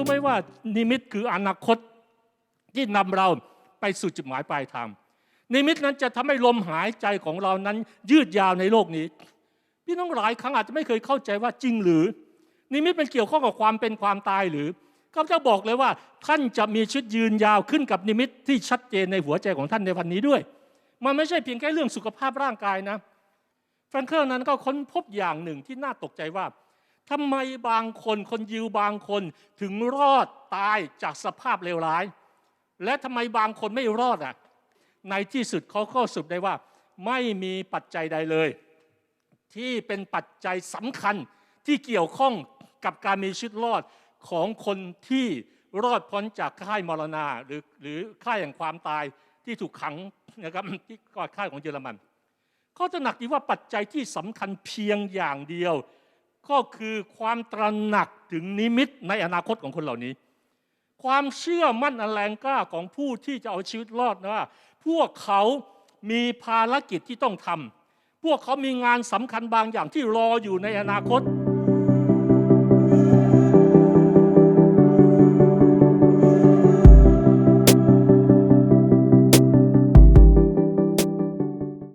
ู้ไหมว่านิมิตคืออนาคตที่นำเราไปสู่จุดหมายปลายทาง นิมิตนั้นจะทำให้ลมหายใจของเรานั้นยืดยาวในโลกนี้ พี่น้องหลายครั้งอาจจะไม่เคยเข้าใจว่าจริงหรือ นิมิตมันเกี่ยวข้องกับความเป็นความตายหรือข้าพเจ้าบอกเลยว่า ท่านจะมีชีวิตยืนยาวขึ้นกับนิมิตที่ชัดเจนในหัวใจของท่านในวันนี้ด้วย มันไม่ใช่เพียงแค่เรื่องสุขภาพร่างกายนะแฟรงเคิลนั้นก็ค้นพบอย่างหนึ่งที่น่าตกใจว่า ทำไมบางคนคนยิวบางคนถึงรอดตายจากสภาพเลวร้าย และทำไมบางคนไม่รอดอะในที่สุดเขาก็สรุปได้ว่า ไม่มีปัจจัยใดเลย ที่เป็นปัจจัยสำคัญที่เกี่ยวข้องกับการมีชีวิตรอดของคนที่รอดพ้นจากค่ายมรณาหรือหรือค่ายแห่งความตายที่ถูกขังนะครับที่ก่อค่ายของเยอรมันเขาจะหนักดีว่าปัจจัยที่สำคัญเพียงอย่างเดียว ก็คือความตระหนักถึงนิมิตในอนาคตของคนเหล่านี้ ความเชื่อมั่นอันแรงกล้าของผู้ที่จะเอาชีวิตรอดนะว่า พวกเขามีภารกิจที่ต้องทำพวกเขามีงานสำคัญบางอย่างที่รออยู่ในอนาคต